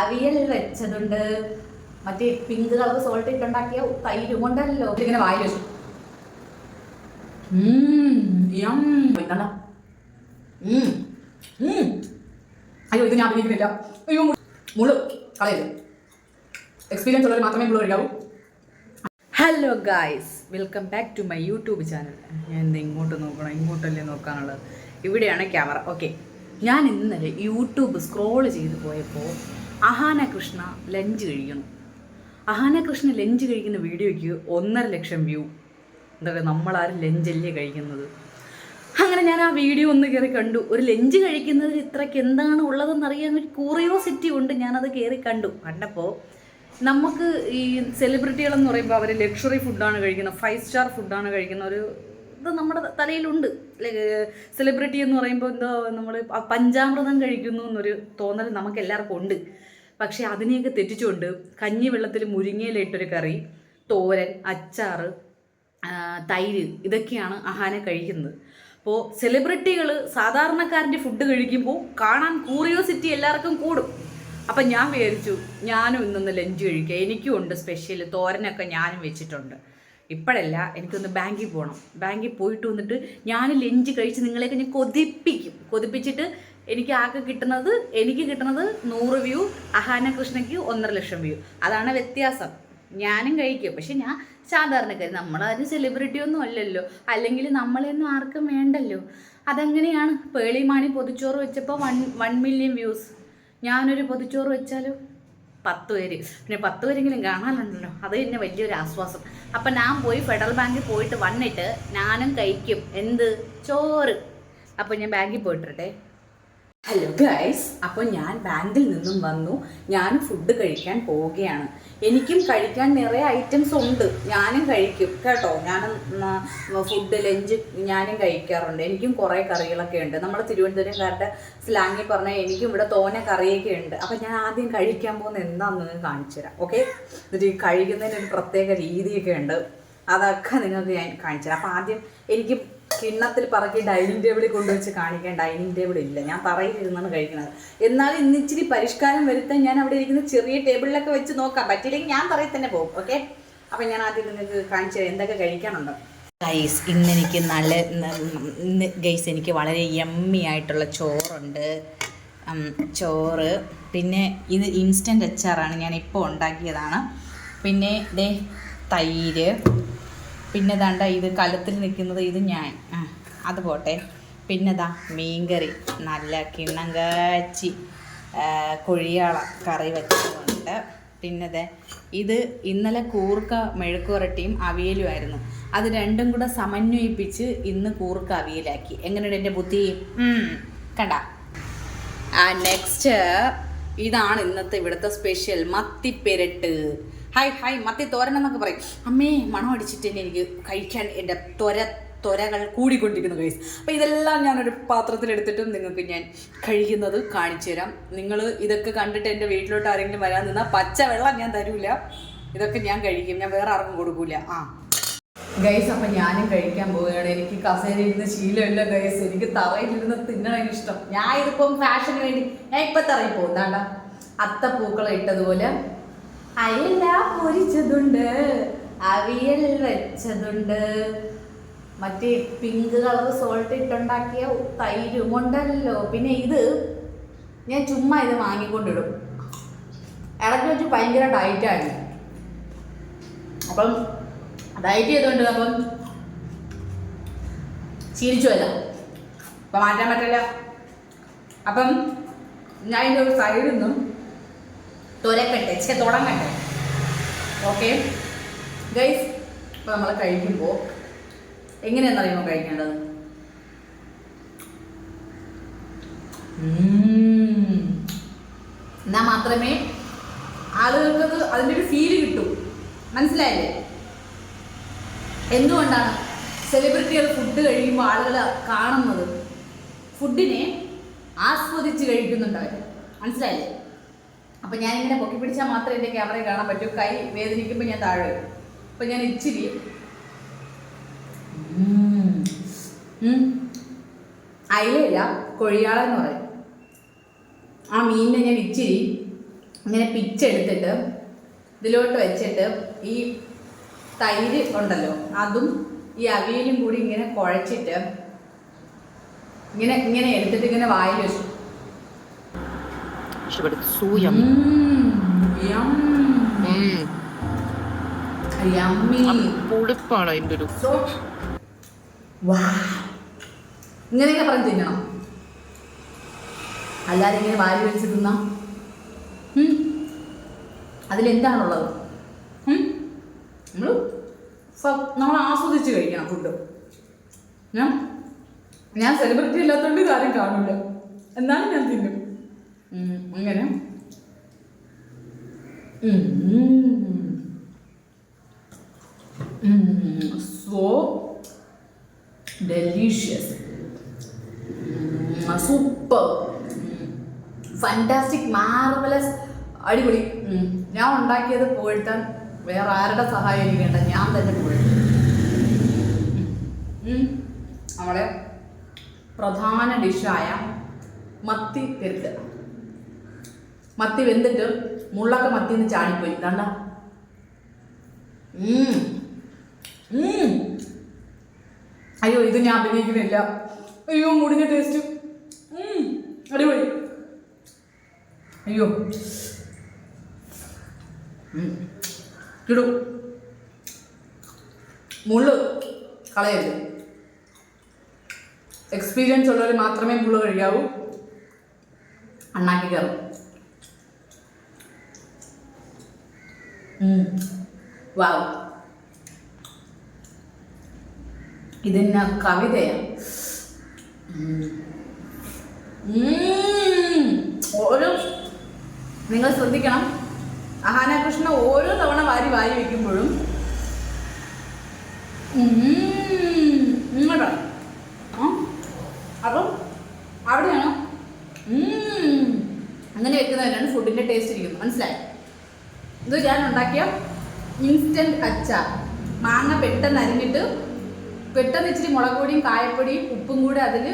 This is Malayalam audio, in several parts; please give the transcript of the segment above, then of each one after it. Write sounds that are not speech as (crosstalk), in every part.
അവിയൽ വെച്ചതുണ്ട്. മറ്റേ പിങ്ക് കളർ സോൾട്ട് ഇട്ടുണ്ടാക്കിയ തൈര് കൊണ്ടല്ലോ. ഇങ്ങനെ വായിൽ വെച്ചു. അയ്യോ ഇത് ഞാൻ അഭിനയിക്കുന്നില്ല. അയ്യോ മുൾ കളയില്ല എക്സ്പീരിയൻസ് ഉള്ളവർ മാത്രമേ മുൾ കഴിക്കാവൂ. Hello guys welcome back to my YouTube channel ഞാൻ എന്താ ഇങ്ങോട്ട് നോക്കണം? ഇങ്ങോട്ടല്ലേ നോക്കാനുള്ളത്? ഇവിടെയാണ് ക്യാമറ ഓക്കെ ഞാൻ ഇന്നലെ യൂട്യൂബ് സ്ക്രോൾ ചെയ്ത് പോയപ്പോൾ അഹാന കൃഷ്ണ ലഞ്ച് കഴിക്കണം അഹാന കൃഷ്ണ ലഞ്ച് കഴിക്കുന്ന വീഡിയോയ്ക്ക് ഒന്നര ലക്ഷം വ്യൂ. എന്താ നമ്മളാരും ലഞ്ചല്ലേ കഴിക്കുന്നത്? അങ്ങനെ ഞാൻ ആ വീഡിയോ ഒന്ന് കയറി കണ്ടു. ഒരു ലഞ്ച് കഴിക്കുന്നതിൽ ഇത്രയ്ക്ക് എന്താണ് ഉള്ളതെന്ന് അറിയാൻ ഒരു ക്യൂറിയോസിറ്റി കൊണ്ട് ഞാനത് കയറി കണ്ടു. കണ്ടപ്പോൾ നമുക്ക് ഈ സെലിബ്രിറ്റികളെന്ന് പറയുമ്പോൾ അവർ ലക്ഷറി ഫുഡാണ് കഴിക്കുന്നത്. ഫൈവ് സ്റ്റാർ ഫുഡാണ് കഴിക്കുന്ന ഒരു ഇത് നമ്മുടെ തലയിലുണ്ട്. സെലിബ്രിറ്റി എന്ന് പറയുമ്പോൾ എന്തോ നമ്മൾ പഞ്ചാമൃതം കഴിക്കുന്നു എന്നൊരു തോന്നൽ നമുക്ക് എല്ലാവർക്കും ഉണ്ട്. പക്ഷേ അതിനെയൊക്കെ തെറ്റിച്ചുകൊണ്ട് കഞ്ഞി വെള്ളത്തിൽ മുരിങ്ങയിലിട്ടൊരു കറി തോരൻ അച്ചാറ് തൈര് ഇതൊക്കെയാണ് അഹാന കഴിക്കുന്നത്. അപ്പോൾ സെലിബ്രിറ്റികൾ സാധാരണക്കാരന്റെ ഫുഡ് കഴിക്കുമ്പോൾ കാണാൻ ക്യൂറിയോസിറ്റി എല്ലാവർക്കും കൂടും. അപ്പം ഞാൻ വിചാരിച്ചു ഞാനും ഇന്നൊന്ന് ലഞ്ച് കഴിക്കുക എനിക്കും ഉണ്ട് സ്പെഷ്യൽ തോരനൊക്കെ ഞാനും വെച്ചിട്ടുണ്ട്. ഇപ്പോഴല്ല എനിക്കൊന്ന് ബാങ്കിൽ പോകണം. ബാങ്കിൽ പോയിട്ട് വന്നിട്ട് ഞാൻ ലഞ്ച് കഴിച്ച് നിങ്ങളെയൊക്കെ ഞാൻ കൊതിപ്പിക്കും. കൊതിപ്പിച്ചിട്ട് എനിക്ക് ആകെ കിട്ടുന്നത് എനിക്ക് കിട്ടുന്നത് നൂറ് വ്യൂ അഹാന കൃഷ്ണയ്ക്ക് ഒന്നര ലക്ഷം വ്യൂ അതാണ് വ്യത്യാസം. ഞാനും കഴിക്കും. പക്ഷെ ഞാൻ സാധാരണക്കാരി നമ്മളാരും സെലിബ്രിറ്റി ഒന്നും അല്ലല്ലോ. അല്ലെങ്കിൽ നമ്മളെയൊന്നും ആർക്കും വേണ്ടല്ലോ. അതെങ്ങനെയാണ്. പേളിമാണി പൊതിച്ചോറ് വെച്ചപ്പോൾ വൺ വൺ മില്യൺ വ്യൂസ് ഞാനൊരു പൊതിച്ചോറ് വെച്ചാലോ? പത്ത് പേര്. പിന്നെ പത്ത് പേരെങ്കിലും കാണാനുണ്ടല്ലോ. അത് തന്നെ വലിയൊരു ആശ്വാസം. അപ്പം ഞാൻ പോയി ഫെഡറൽ ബാങ്കിൽ പോയിട്ട് വന്നിട്ട് ഞാനും കഴിക്കും. എന്ത്? ചോറ്. അപ്പോൾ ഞാൻ ബാങ്കിൽ പോയിട്ടിട്ടെ ഹലോ ഗൈസ് അപ്പോൾ ഞാൻ ബാങ്കിൽ നിന്നും വന്നു. ഞാൻ ഫുഡ് കഴിക്കാൻ പോവുകയാണ്. എനിക്കും കഴിക്കാൻ നിറയെ ഐറ്റംസ് ഉണ്ട്. ഞാനും കഴിക്കും. കേട്ടോ? ഞാനും ഫുഡ് ലഞ്ച് ഞാനും കഴിക്കാറുണ്ട്. എനിക്കും കുറേ കറികളൊക്കെ ഉണ്ട്. നമ്മൾ തിരുവനന്തപുരംകാരുടെ സ്ലാങ്ങിൽ പറഞ്ഞാൽ എനിക്കും ഇവിടെ തോനെ കറിയൊക്കെ ഉണ്ട്. അപ്പം ഞാൻ ആദ്യം കഴിക്കാൻ പോകുന്ന എന്താണെന്ന് നിങ്ങൾക്ക് കാണിച്ചു തരാം. ഓക്കെ? എന്നിട്ട് കഴിക്കുന്നതിന് ഒരു പ്രത്യേക രീതിയൊക്കെ ഉണ്ട്. അതൊക്കെ നിങ്ങൾക്ക് ഞാൻ കാണിച്ചു തരാം. അപ്പം ആദ്യം എനിക്ക് കിണ്ണത്തിൽ പറക്കി ഡൈനിങ് ടേബിളിൽ കൊണ്ടുവച്ച് കാണിക്കാൻ ഡൈനിങ് ടേബിൾ ഇല്ല. ഞാൻ തറയിൽ ഇരുന്നാണ് കഴിക്കുന്നത് എന്നാൽ ഇന്ന് ഇച്ചിരി പരിഷ്കാരം വരുത്താൻ ഞാൻ അവിടെ ഇരിക്കുന്ന ചെറിയ ടേബിളിലൊക്കെ വെച്ച് നോക്കാം പറ്റില്ലെങ്കിൽ ഞാൻ തറയിൽ തന്നെ പോകും. ഓക്കെ? അപ്പം ഞാൻ ആദ്യം നിങ്ങൾക്ക് കാണിച്ചു എന്തൊക്കെ കഴിക്കാനുണ്ടോ. ഗൈസ് ഇന്ന് എനിക്ക് നല്ല ഇന്ന് ഗൈസ് എനിക്ക് വളരെ യമ്മി ആയിട്ടുള്ള ചോറുണ്ട്. ചോറ്. പിന്നെ ഇത് ഇൻസ്റ്റന്റ് അച്ചാറാണ് ഞാൻ ഇപ്പോൾ ഉണ്ടാക്കിയതാണ്. പിന്നെ ദേ തൈര്. പിന്നെ ദാണ്ട ഇത് കലത്തിൽ നിൽക്കുന്നത് ഇത് ഞാൻ. ആ അത് പോട്ടെ. പിന്നെ ദാ മീൻകറി. നല്ല കിണ്ണം കാച്ചി കൊഴിയാള കറി വെച്ചതുകൊണ്ട്. പിന്നെ ദേ ഇത് ഇന്നലെ കൂർക്ക മെഴുക്കുവരട്ടിയും അവിയലുമായിരുന്നു അത് രണ്ടും കൂടെ സമന്വയിപ്പിച്ച് ഇന്ന് കൂർക്ക അവിയലാക്കി. എങ്ങനെയുണ്ട് എന്റെ ബുദ്ധി? കണ്ട? ആ നെക്സ്റ്റ് ഇതാണ് ഇന്നത്തെ ഇവിടുത്തെ സ്പെഷ്യൽ മത്തിപ്പെരട്ട്. ഹായ് ഹായ് മത്തി തോരൻ എന്നൊക്കെ പറയും. അമ്മേ മണം അടിച്ചിട്ട് തന്നെ എനിക്ക് കഴിക്കാൻ എന്റെ തൊര തൊരകൾ കൂടിക്കൊണ്ടിരിക്കുന്നു കൈസ് അപ്പോൾ ഇതെല്ലാം ഞാനൊരു പാത്രത്തിലെടുത്തിട്ടും നിങ്ങൾക്ക് ഞാൻ കഴിക്കുന്നത് കാണിച്ചു തരാം. നിങ്ങൾ ഇതൊക്കെ കണ്ടിട്ട് എന്റെ വീട്ടിലോട്ട് ആരെങ്കിലും വരാൻ നിന്നാൽ പച്ച വെള്ളം ഞാൻ തരൂല. ഇതൊക്കെ ഞാൻ കഴിക്കും. ഞാൻ വേറെ ആർക്കും കൊടുക്കൂല. ആ. ഗൈസ് അപ്പം ഞാനും കഴിക്കാൻ പോവുകയാണ്. എനിക്ക് കസേരയിൽ ഇരുന്ന് ശീലമില്ല ഗൈസ് എനിക്ക് തറയിലിരുന്ന് തിന്നണം ഇഷ്ടം. ഞാൻ ഇതിപ്പം ഫാഷന് വേണ്ടി ഞാൻ ഇപ്പം തറയിൽ അത്ത പൂക്കളം ഇട്ടതുപോലെ അയല പൊരിച്ചതുണ്ട് അവിയൽ വെച്ചതുണ്ട്. മറ്റേ പിങ്ക് കളർ സോൾട്ട് ഇട്ടുണ്ടാക്കിയ തൈരും ഉണ്ടല്ലോ. പിന്നെ ഇത് ഞാൻ ചുമ്മാ ഇത് വാങ്ങിക്കൊണ്ടിടും. ഇടയ്ക്ക് വെച്ച് ഭയങ്കര ഡയറ്റാണ് അപ്പം ഡയറ്റ് ചെയ്തുകൊണ്ട് അപ്പം ശീലിച്ചുവല്ല അപ്പം മാറ്റാൻ പറ്റില്ല. അപ്പം ഞാൻ ഇതിന്റെ ഒരു സൈഡിൽ നിന്നും തുരക്കട്ടെ ചെ തുടങ്ങട്ടെ. ഓക്കെ ഗൈസ് ഇപ്പം നമ്മൾ കഴിക്കുമ്പോൾ എങ്ങനെയാണെന്നറിയുമോ കഴിക്കേണ്ടത്. എന്നാൽ മാത്രമേ ആളുകൾക്ക് അതിന്റെ ഒരു ഫീൽ കിട്ടൂ. മനസ്സിലായില്ലേ? എന്തുകൊണ്ടാണ് സെലിബ്രിറ്റികൾ ഫുഡ് കഴിയുമ്പോൾ ആളുകൾ കാണുന്നത്? ഫുഡിനെ ആസ്വദിച്ച് കഴിക്കുന്നുണ്ട് അവർ മനസ്സിലായില്ലേ? അപ്പം ഞാനിങ്ങനെ പൊക്കി പിടിച്ചാൽ മാത്രമേ എന്റെ ക്യാമറയിൽ കാണാൻ പറ്റൂ. കൈ വേദനിക്കുമ്പോൾ ഞാൻ താഴെ വരും. അപ്പം ഞാൻ ഇച്ചിരി. അയിലയില്ല കൊഴിയാള എന്ന് പറയും. ആ മീനിനെ ഞാൻ ഇച്ചിരി ഇങ്ങനെ പിച്ചെടുത്തിട്ട് ഇതിലോട്ട് വെച്ചിട്ട് ഈ തൈര് ഉണ്ടല്ലോ അതും ഈ അവിയലും കൂടി ഇങ്ങനെ കുഴച്ചിട്ട് ഇങ്ങനെ ഇങ്ങനെ എടുത്തിട്ട് ഇങ്ങനെ വായിൽ വെച്ചു. Yummy. Mm. യമ്മി പുളിപ്പാണ് അതിന്റെ ഒരു സോ ഇങ്ങനെയൊക്കെ പറഞ്ഞ് തിന്നണം. അല്ലാതെ ഇങ്ങനെ വാരി വലിച്ച് തിന്നാം. അതിലെന്താണുള്ളത്? നമ്മൾ നമ്മൾ ആസ്വദിച്ച് കഴിക്കണം ഫുഡ് ഞാൻ ഞാൻ സെലിബ്രിറ്റി അല്ലാത്തതുകൊണ്ട് കാര്യം കാണില്ല എന്നാലും ഞാൻ തിന്നും. അങ്ങനെ. So delicious super fantastic marvellous അടിപൊളി. ഞാൻ ഉണ്ടാക്കിയത് പോയിട്ട് വേറെ ആരുടെ സഹായം എനിക്ക് വേണ്ട. ഞാൻ തന്നെ പോയി. നമ്മുടെ പ്രധാന ഡിഷായ മത്തി പെരുത്ത് മത്തി വെന്തിട്ട് മുള്ളൊക്കെ മത്തി നിന്ന് ചാടിപ്പോയി. കണ്ട അയ്യോ ഇത് ഞാൻ അഭിനയിക്കുന്നില്ല. അയ്യോ മുടിഞ്ഞ ടേസ്റ്റ് അടിപൊളി. അയ്യോ. കിടും മുള്ള് കളയരുത്. എക്സ്പീരിയൻസ് ഉള്ളവർ മാത്രമേ മുള്ള് കഴിയാവൂ അണ്ണാക്കി കയറും ഇതിന്ന കവിതയാണ്. ഓരോ നിങ്ങൾ ശ്രദ്ധിക്കണം. അഹാന കൃഷ്ണ ഓരോ തവണ വാരി വാരി വയ്ക്കുമ്പോഴും ഇങ്ങോട്ടാണ് ആ? അപ്പം അവിടെയാണ്. അങ്ങനെ വെക്കുന്നവരാണ് ഫുഡിന്റെ ടേസ്റ്റ് ഇരിക്കുന്നത്. മനസ്സിലായി? ഇത് ഞാൻ ഉണ്ടാക്കിയ ഇൻസ്റ്റന്റ് അച്ചാർ. മാങ്ങ പെട്ടെന്ന് അരിഞ്ഞിട്ട് പെട്ടെന്ന് ഇച്ചിരി മുളക് പൊടിയും കായപ്പൊടിയും ഉപ്പും കൂടെ അതിൽ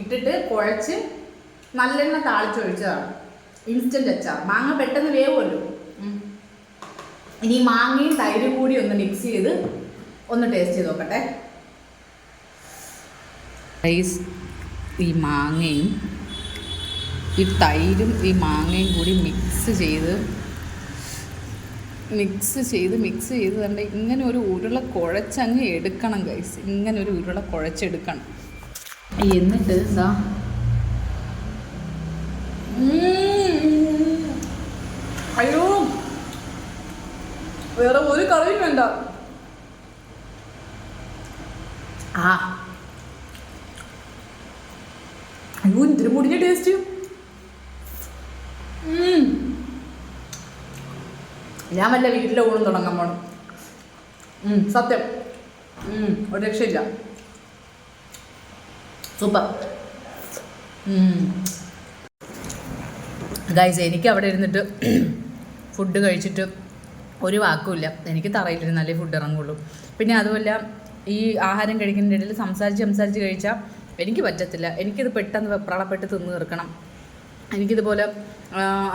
ഇട്ടിട്ട് കുഴച്ച് നല്ലെണ്ണ താളിച്ചൊഴിച്ചതാണ്. ഇൻസ്റ്റന്റ് അച്ചാർ. മാങ്ങ പെട്ടെന്ന് വേവുമല്ലോ. ഇനി മാങ്ങയും തൈരും കൂടി ഒന്ന് മിക്സ് ചെയ്ത് ഒന്ന് ടേസ്റ്റ് ചെയ്ത് നോക്കട്ടെ. ഈ മാങ്ങയും ഈ തൈരും ഈ മാങ്ങയും കൂടി മിക്സ് ചെയ്ത് മിക്സ് ചെയ്ത് മിക്സ് ചെയ്ത് തന്നെ ഇങ്ങനെ ഒരു ഉരുള കുഴച്ചങ്ങ് എടുക്കണം ഗൈസ് ഇങ്ങനെ ഒരു ഉരുള കുഴച്ചെടുക്കണം. എന്നിട്ട് എന്താ അയ്യോ. വേറെ ഒരു കറിയും വേണ്ട. ആ. അയ്യോ ഇതിന് മുടിഞ്ഞ ടേസ്റ്റ് ഞാൻ വല്ല വീട്ടിലെ ഊണ് തുടങ്ങാൻ പോണം. സത്യം. ഒരു രക്ഷയില്ല. സൂപ്പർ. ഗൈസ് എനിക്ക് അവിടെ ഇരുന്നിട്ട് ഫുഡ് കഴിച്ചിട്ട് ഒരു വാക്കുമില്ല. എനിക്ക് തറയിലിരുന്നാലേ ഫുഡ് ഇറങ്ങുള്ളൂ. പിന്നെ അതുപോലെ ഈ ആഹാരം കഴിക്കുന്നതിന്റെ ഇടയിൽ സംസാരിച്ച് സംസാരിച്ച് കഴിച്ചാൽ എനിക്ക് പറ്റത്തില്ല. എനിക്കിത് പെട്ടെന്ന് വെപ്രാളപ്പെട്ട് തിന്ന് തീർക്കണം. എനിക്കിതുപോലെ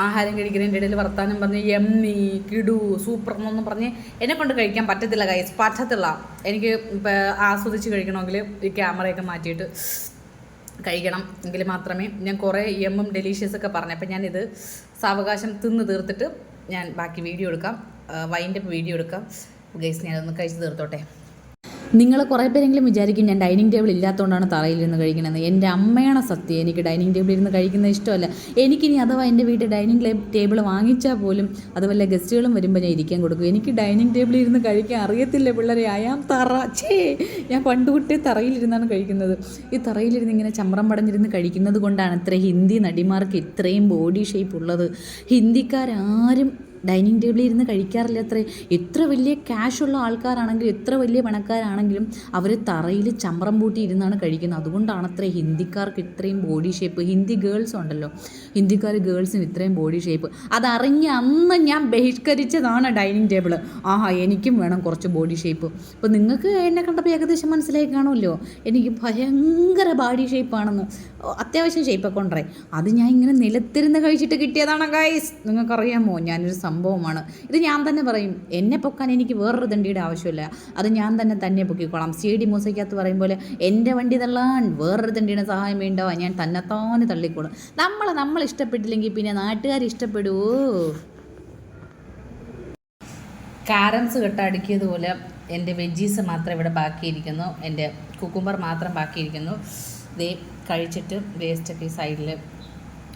ആഹാരം കഴിക്കുന്നതിന്റെ ഇടയിൽ വർത്താനം പറഞ്ഞ് എമ്മി കിടു സൂപ്പർ എന്നൊന്നും പറഞ്ഞ് എന്നെ കൊണ്ട് കഴിക്കാൻ പറ്റത്തില്ല കൈസ് പറ്റത്തില്ല. എനിക്ക് ആസ്വദിച്ച് കഴിക്കണമെങ്കിൽ ഈ ക്യാമറയൊക്കെ മാറ്റിയിട്ട് കഴിക്കണം എങ്കിൽ മാത്രമേ ഞാൻ കുറേ എമ്മും ഡെലീഷ്യസ് ഒക്കെ പറഞ്ഞു. അപ്പം ഞാനിത് സാവകാശം തിന്ന് തീർത്തിട്ട് ഞാൻ ബാക്കി വീഡിയോ എടുക്കാം. വൈന്റെ വീഡിയോ എടുക്കാം. ഗൈസ് ഞാനൊന്ന് കഴിച്ച് തീർത്തോട്ടെ. നിങ്ങൾ കുറേ പേരെങ്കിലും വിചാരിക്കും ഞാൻ ഡൈനിങ് ടേബിൾ ഇല്ലാത്തതുകൊണ്ടാണ് തറയിലിരുന്ന് കഴിക്കണമെന്ന് എന്റെ അമ്മയാണ് സത്യം. എനിക്ക് ഡൈനിങ് ടേബിൾ ഇരുന്ന് കഴിക്കുന്നത് ഇഷ്ടമല്ല. എനിക്കിനി അഥവാ എന്റെ വീട്ടിൽ ഡൈനിങ് ടേബിൾ വാങ്ങിച്ചാൽ പോലും അതുപോലെ ഗസ്റ്റുകളും വരുമ്പോൾ ഞാൻ ഇരിക്കാൻ കൊടുക്കും. എനിക്ക് ഡൈനിങ് ടേബിൾ ഇരുന്ന് കഴിക്കാൻ അറിയത്തില്ല പിള്ളേരെ. അയാം തറ. ചേ ഞാൻ പണ്ട് കുട്ടി തറയിലിരുന്നാണ് കഴിക്കുന്നത്. ഈ തറയിലിരുന്ന് ഇങ്ങനെ ചമ്രം പടഞ്ഞിരുന്ന് കഴിക്കുന്നത് കൊണ്ടാണ് ഇത്ര ഹിന്ദി നടിമാർക്ക് ഇത്രയും ബോഡി ഷേപ്പ് ഉള്ളത്. ഹിന്ദിക്കാരും ഡൈനിങ് ടേബിളിൽ ഇരുന്ന് കഴിക്കാറില്ല അത്രേ. എത്ര വലിയ ക്യാഷുള്ള ആൾക്കാരാണെങ്കിലും എത്ര വലിയ പണക്കാരാണെങ്കിലും അവർ തറയിൽ ചമ്രം പൂട്ടി ഇരുന്നാണ് കഴിക്കുന്നത്. അതുകൊണ്ടാണ് അത്ര ഹിന്ദിക്കാർക്ക് ഇത്രയും ബോഡി ഷേപ്പ് ഹിന്ദി ഗേൾസ് ഉണ്ടല്ലോ. ഹിന്ദിക്കാർ ഗേൾസിന് ഇത്രയും ബോഡി ഷേപ്പ് അതറിഞ്ഞ് അന്ന് ഞാൻ ബഹിഷ്കരിച്ചതാണ് ഡൈനിങ് ടേബിൾ ആഹാ എനിക്കും വേണം കുറച്ച് ബോഡി ഷേപ്പ് അപ്പോൾ നിങ്ങൾക്ക് എന്നെ കണ്ടപ്പോൾ ഏകദേശം മനസ്സിലായി കാണുമല്ലോ. എനിക്ക് ഭയങ്കര ബോഡി ഷേപ്പാണെന്ന് അത്യാവശ്യം ഷേപ്പൊക്കെ ഉണ്ടേ അത് ഞാൻ ഇങ്ങനെ നിലത്തിരുന്ന് കഴിച്ചിട്ട് കിട്ടിയതാണ് ഗൈസ് നിങ്ങൾക്കറിയാമോ? ഞാനൊരു സംഭവമാണ്. ഇത് ഞാൻ തന്നെ പറയും എന്നെ പൊക്കാൻ എനിക്ക് വേറൊരു ദണ്ടിയുടെ ആവശ്യമില്ല. അത് ഞാൻ തന്നെ തന്നെ പൊക്കിക്കോളാം. സി ഡി മൂസയ്ക്കകത്ത് പറയും പോലെ എന്റെ വണ്ടി തള്ളാൻ വേറൊരു ദണ്ടിയുടെ സഹായം വേണ്ടോ ഞാൻ തന്നെത്താനെ തള്ളിക്കോളും. നമ്മൾ നമ്മൾ ഇഷ്ടപ്പെട്ടില്ലെങ്കിൽ പിന്നെ നാട്ടുകാർ ഇഷ്ടപ്പെടുവോ കാരംസ് കെട്ടടുക്കിയതുപോലെ എന്റെ വെജീസ് മാത്രം ഇവിടെ ബാക്കിയിരിക്കുന്നു. എന്റെ കുക്കുംബർ മാത്രം ബാക്കിയിരിക്കുന്നു. ദേ കഴിച്ചിട്ട് വേസ്റ്റൊക്കെ സൈഡിൽ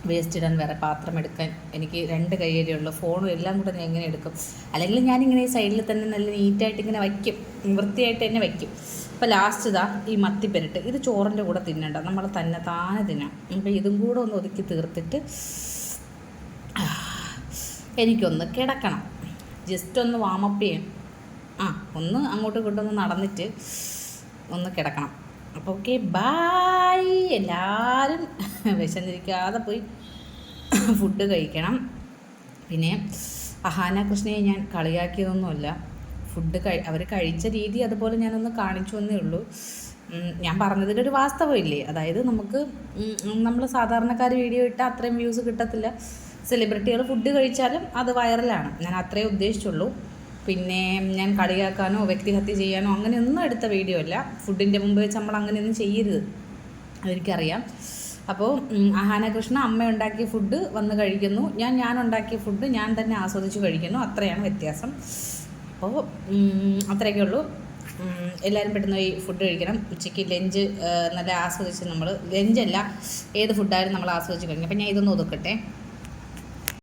വേസ്റ്റ് ഇടാൻ വേറെ പാത്രം എടുക്കാൻ എനിക്ക് രണ്ട് കയ്യേ ഉള്ളൂ. ഫോണും എല്ലാം കൂടെ ഞാൻ എങ്ങനെ എടുക്കും. അല്ലെങ്കിൽ ഞാനിങ്ങനെ സൈഡിൽ തന്നെ നല്ല നീറ്റായിട്ട് ഇങ്ങനെ വയ്ക്കും. വൃത്തിയായിട്ട് തന്നെ വയ്ക്കും. അപ്പോൾ ലാസ്റ്റ് ഇതാ ഈ മത്തിപ്പെരട്ട്. ഇത് ചോറിന്റെ കൂടെ തിന്നണ്ട. നമ്മൾ തന്നെ താനെ തിന്നാം. അപ്പോൾ ഇതും കൂടെ ഒന്ന് ഒതുക്കി തീർത്തിട്ട് എനിക്കൊന്ന് കിടക്കണം. ജസ്റ്റ് ഒന്ന് വാമപ്പ് ചെയ്യണം ആ ഒന്ന് അങ്ങോട്ടും ഇങ്ങോട്ടും ഒന്ന് നടന്നിട്ട് ഒന്ന് കിടക്കണം. അപ്പോൾ ഓക്കെ ബായ് എല്ലാവരും (laughs) വിശന്നിരിക്കാതെ പോയി ഫുഡ് കഴിക്കണം. പിന്നെ അഹാന കൃഷ്ണയെ ഞാൻ കളിയാക്കിയതൊന്നുമല്ല. ഫുഡ് കഴി അവർ കഴിച്ച രീതി അതുപോലെ ഞാനൊന്ന് കാണിച്ചു എന്നേ ഉള്ളൂ. ഞാൻ പറഞ്ഞതിലൊരു വാസ്തവമില്ലേ? അതായത് നമുക്ക് നമ്മൾ സാധാരണക്കാർ വീഡിയോ ഇട്ടാൽ അത്രയും വ്യൂസ് കിട്ടത്തില്ല. സെലിബ്രിറ്റികൾ ഫുഡ് കഴിച്ചാലും അത് വൈറലാണ് ഞാൻ അത്രേ ഉദ്ദേശിച്ചുള്ളൂ. പിന്നെ ഞാൻ കളിയാക്കാനോ വ്യക്തിഹത്യ ചെയ്യാനോ അങ്ങനെയൊന്നും എടുത്ത വീഡിയോ അല്ല. ഫുഡിന്റെ മുമ്പ് വെച്ച് നമ്മൾ അങ്ങനെയൊന്നും ചെയ്യരുത്. അതെനിക്കറിയാം. അപ്പോൾ ആഹാനകൃഷ്ണ അമ്മ ഉണ്ടാക്കിയ ഫുഡ് വന്ന് കഴിക്കുന്നു. ഞാൻ ഞാൻ ഉണ്ടാക്കിയ ഫുഡ് ഞാൻ തന്നെ ആസ്വദിച്ച് കഴിക്കുന്നു. അത്രയാണ് വ്യത്യാസം. അപ്പോൾ അത്രയൊക്കെ ഉള്ളൂ. എല്ലാവരും പെട്ടെന്ന് പോയി ഫുഡ് കഴിക്കണം. ഉച്ചയ്ക്ക് ലഞ്ച് നല്ല ആസ്വദിച്ച് നമ്മൾ ലഞ്ചല്ല ഏത് ഫുഡായാലും നമ്മൾ ആസ്വദിച്ച് കഴിക്കണം. അപ്പം ഞാൻ ഇതൊന്ന് ഒതുക്കട്ടെ.